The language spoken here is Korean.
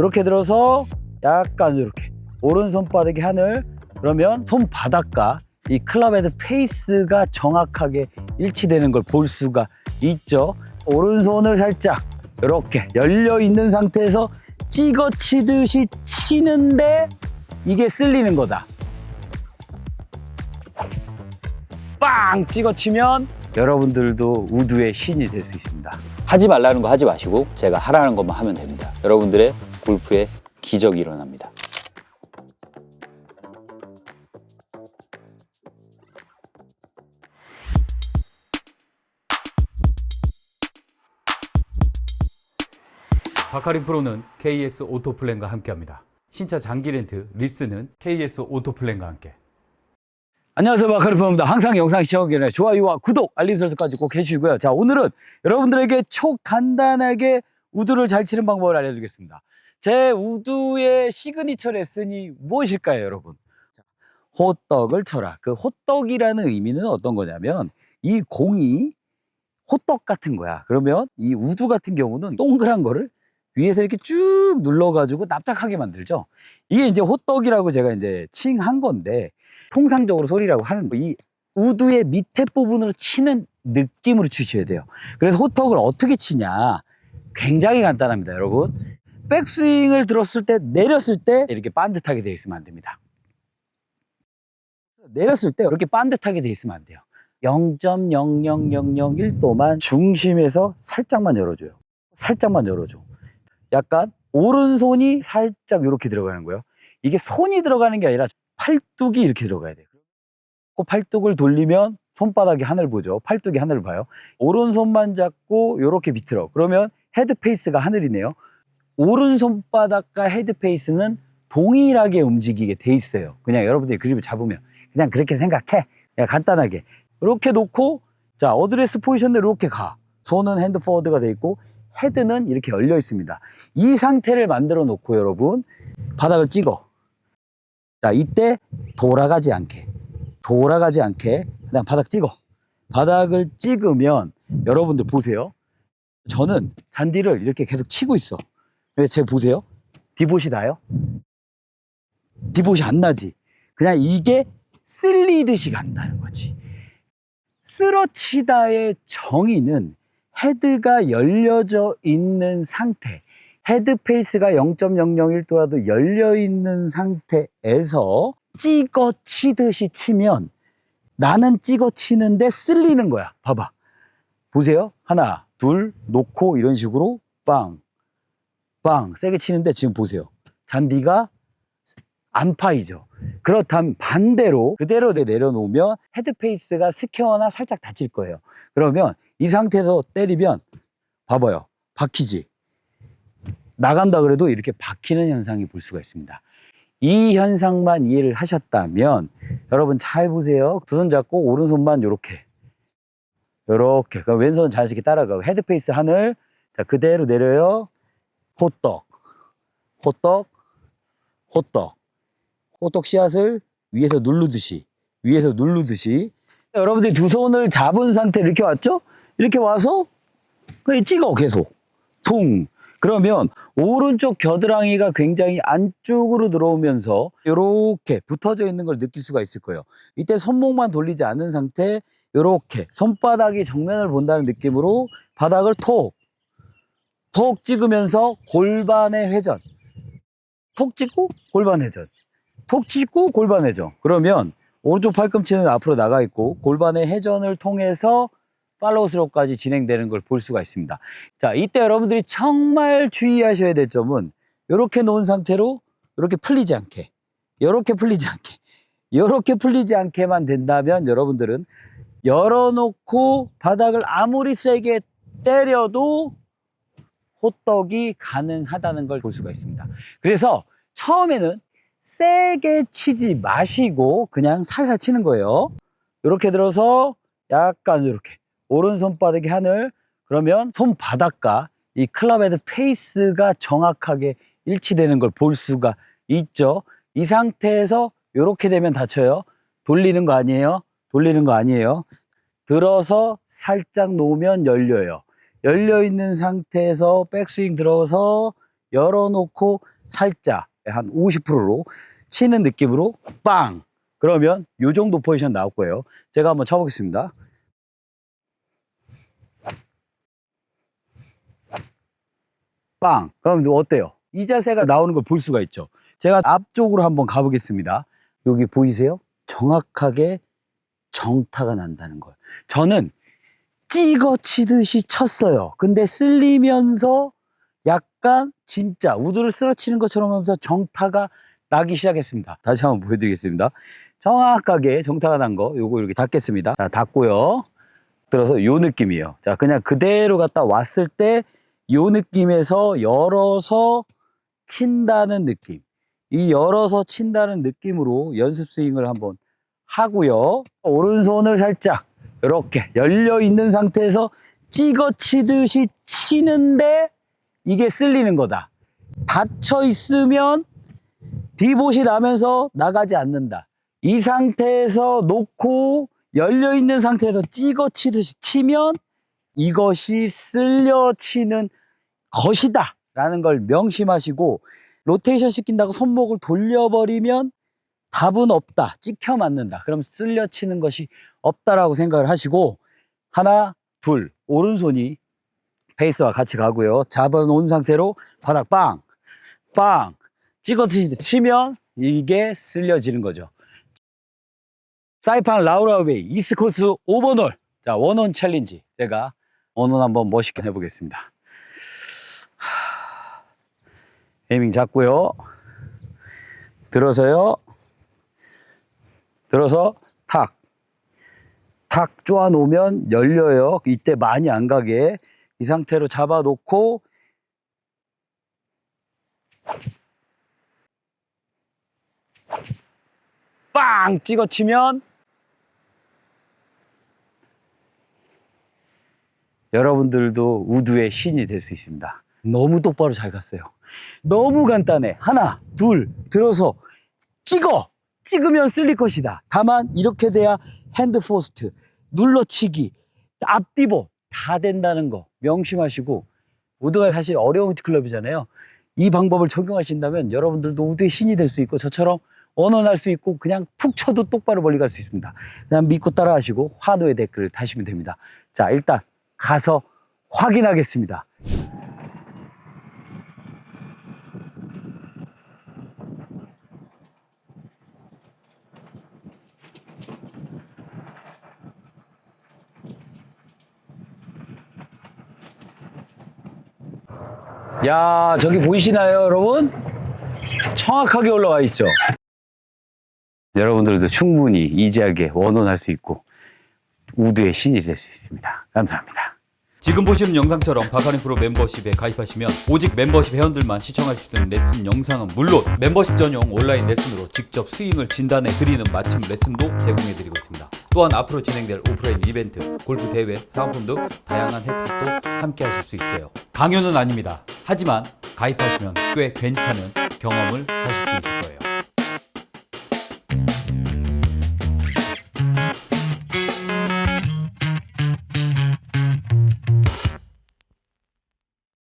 이렇게 들어서 약간 이렇게 오른손바닥이 하늘 그러면 손바닥과 이 클럽헤드 페이스가 정확하게 일치되는 걸 볼 수가 있죠. 오른손을 살짝 이렇게 열려 있는 상태에서 찍어 치듯이 치는데 이게 쓸리는 거다. 빵 찍어 치면 여러분들도 우드의 신이 될 수 있습니다. 하지 말라는 거 하지 마시고 제가 하라는 것만 하면 됩니다. 여러분들의 골프에 기적이 일어납니다. 바카리 프로는 KS 오토플랜과 함께합니다. 신차 장기 렌트 리스는 KS 오토플랜과 함께. 안녕하세요 마카르프입니다. 항상 영상 시청하기 전에 좋아요와 구독, 알림 설정까지 꼭 해주시고요. 자 오늘은 여러분들에게 초 간단하게 우드를 잘 치는 방법을 알려드리겠습니다. 제 우드의 시그니처 레슨이 무엇일까요 여러분? 자, 호떡을 쳐라. 그 호떡이라는 의미는 어떤 거냐면 이 공이 호떡 같은 거야. 그러면 이 우드 같은 경우는 동그란 거를 위에서 이렇게 쭉 눌러가지고 납작하게 만들죠. 이게 이제 호떡이라고 제가 이제 칭한 건데 통상적으로 소리라고 하는 거. 이 우드의 밑에 부분으로 치는 느낌으로 치셔야 돼요. 그래서 호떡을 어떻게 치냐? 굉장히 간단합니다, 여러분. 백스윙을 들었을 때, 내렸을 때 이렇게 반듯하게 되어 있으면 안 됩니다. 내렸을 때 이렇게 반듯하게 되어 있으면 안 돼요. 0.00001도만 중심에서 살짝만 열어줘요. 살짝만 열어줘. 약간 오른손이 살짝 이렇게 들어가는 거예요. 이게 손이 들어가는 게 아니라 팔뚝이 이렇게 들어가야 돼요. 그 팔뚝을 돌리면 손바닥이 하늘 보죠. 팔뚝이 하늘을 봐요. 오른손만 잡고 이렇게 밑으로. 그러면 헤드 페이스가 하늘이네요. 오른손바닥과 헤드 페이스는 동일하게 움직이게 돼 있어요. 그냥 여러분들이 그립을 잡으면 그냥 그렇게 생각해. 그냥 간단하게. 이렇게 놓고 자 어드레스 포지션대로 이렇게 가. 손은 핸드 포워드가 돼 있고 헤드는 이렇게 열려 있습니다. 이 상태를 만들어 놓고 여러분 바닥을 찍어. 자, 이때 돌아가지 않게. 돌아가지 않게 그냥 바닥 찍어. 바닥을 찍으면 여러분들 보세요. 저는 잔디를 이렇게 계속 치고 있어. 근데 제 보세요. 디봇이 나요? 디봇이 안 나지. 그냥 이게 쓸리듯이 간다는 거지. 쓰러치다의 정의는 헤드가 열려져 있는 상태, 헤드 페이스가 0.001도라도 열려 있는 상태에서 찍어 치듯이 치면 나는 찍어 치는데 쓸리는 거야. 봐봐. 보세요. 하나, 둘, 놓고 이런 식으로 빵, 빵, 세게 치는데 지금 보세요. 잔디가 안 파이죠. 그렇다면 반대로 그대로 내려놓으면 헤드 페이스가 스퀘어나 살짝 다칠 거예요. 그러면 이 상태에서 때리면 봐봐요. 박히지. 나간다 그래도 이렇게 박히는 현상이 볼 수가 있습니다. 이 현상만 이해를 하셨다면 여러분 잘 보세요. 두 손 잡고 오른손만 이렇게 이렇게 그럼 왼손 자연스럽게 따라가고 헤드 페이스 하늘 자 그대로 내려요. 호떡. 호떡 호떡. 호떡 씨앗을 위에서 누르듯이 위에서 누르듯이. 여러분들이 두 손을 잡은 상태로 이렇게 왔죠? 이렇게 와서 그냥 찍어 계속. 퉁. 그러면 오른쪽 겨드랑이가 굉장히 안쪽으로 들어오면서 이렇게 붙어져 있는 걸 느낄 수가 있을 거예요. 이때 손목만 돌리지 않은 상태 이렇게 손바닥이 정면을 본다는 느낌으로 바닥을 톡, 톡 찍으면서 골반의 회전. 톡 찍고 골반 회전. 톡 찍고 골반 회전. 그러면 오른쪽 팔꿈치는 앞으로 나가 있고 골반의 회전을 통해서 팔로우 스로까지 진행되는 걸 볼 수가 있습니다. 자, 이때 여러분들이 정말 주의하셔야 될 점은 이렇게 놓은 상태로 이렇게 풀리지 않게, 이렇게 풀리지 않게, 이렇게 풀리지 않게만 된다면 여러분들은 열어놓고 바닥을 아무리 세게 때려도 호떡이 가능하다는 걸 볼 수가 있습니다. 그래서 처음에는 세게 치지 마시고 그냥 살살 치는 거예요. 이렇게 들어서 약간 이렇게 오른손바닥이 하늘 그러면 손바닥과 이 클럽헤드 페이스가 정확하게 일치되는 걸 볼 수가 있죠. 이 상태에서 이렇게 되면 다쳐요. 돌리는 거 아니에요. 돌리는 거 아니에요. 들어서 살짝 놓으면 열려요. 열려 있는 상태에서 백스윙 들어서 열어놓고 살짝 한 50%로 치는 느낌으로 빵! 그러면 요 정도 포지션 나올 거예요. 제가 한번 쳐보겠습니다. 빵! 그럼 어때요? 이 자세가 나오는 걸 볼 수가 있죠. 제가 앞쪽으로 한번 가보겠습니다. 여기 보이세요? 정확하게 정타가 난다는 걸. 저는 찍어 치듯이 쳤어요. 근데 쓸리면서 약간 진짜 우드를 쓰러치는 것처럼 하면서 정타가 나기 시작했습니다. 다시 한번 보여드리겠습니다. 정확하게 정타가 난 거, 요거 이렇게 닫겠습니다. 자, 닫고요. 들어서 요 느낌이에요. 자, 그냥 그대로 갔다 왔을 때 요 느낌에서 열어서 친다는 느낌. 이 열어서 친다는 느낌으로 연습 스윙을 한번 하고요. 오른손을 살짝 이렇게 열려 있는 상태에서 찍어 치듯이 치는데 이게 쓸리는 거다. 닫혀 있으면 디봇이 나면서 나가지 않는다. 이 상태에서 놓고 열려 있는 상태에서 찍어 치듯이 치면 이것이 쓸려 치는 것이다. 라는 걸 명심하시고 로테이션 시킨다고 손목을 돌려버리면 답은 없다. 찍혀 맞는다. 그럼 쓸려 치는 것이 없다라고 생각을 하시고 하나, 둘, 오른손이 페이스와 같이 가고요. 잡아놓은 상태로 바닥 빵, 빵 찍어 치면 이게 쓸려지는 거죠. 사이판 라우라웨이 이스코스 오버놀 자 원온 챌린지 제가 원온 한번 멋있게 해보겠습니다. 하, 에이밍 잡고요. 들어서요. 들어서 탁. 탁 쪼아 놓으면 열려요. 이때 많이 안 가게 이 상태로 잡아 놓고 빵 찍어 치면 여러분들도 우드의 신이 될 수 있습니다. 너무 똑바로 잘 갔어요. 너무 간단해. 하나, 둘, 들어서 찍어! 찍으면 쓸릴 것이다. 다만 이렇게 돼야 핸드 포스트, 눌러치기, 앞디보 다 된다는 거 명심하시고 우드가 사실 어려운 클럽이잖아요. 이 방법을 적용하신다면 여러분들도 우드의 신이 될 수 있고 저처럼 원원할 수 있고 그냥 푹 쳐도 똑바로 멀리 갈 수 있습니다. 그냥 믿고 따라하시고 환호의 댓글을 다시면 됩니다. 자 일단 가서 확인하겠습니다. 야 저기 보이시나요 여러분? 정확하게 올라와 있죠. 여러분들도 충분히 이지하게 원원할 수 있고 우드의 신이 될 수 있습니다. 감사합니다. 지금 보시는 영상처럼 바카린 프로 멤버십에 가입하시면 오직 멤버십 회원들만 시청할 수 있는 레슨 영상은 물론 멤버십 전용 온라인 레슨으로 직접 스윙을 진단해 드리는 맞춤 레슨도 제공해 드리고 있습니다. 또한 앞으로 진행될 오프라인 이벤트, 골프 대회, 사은품 등 다양한 혜택도 함께 하실 수 있어요. 강요는 아닙니다. 하지만 가입하시면 꽤 괜찮은 경험을 하실 수 있을 거예요.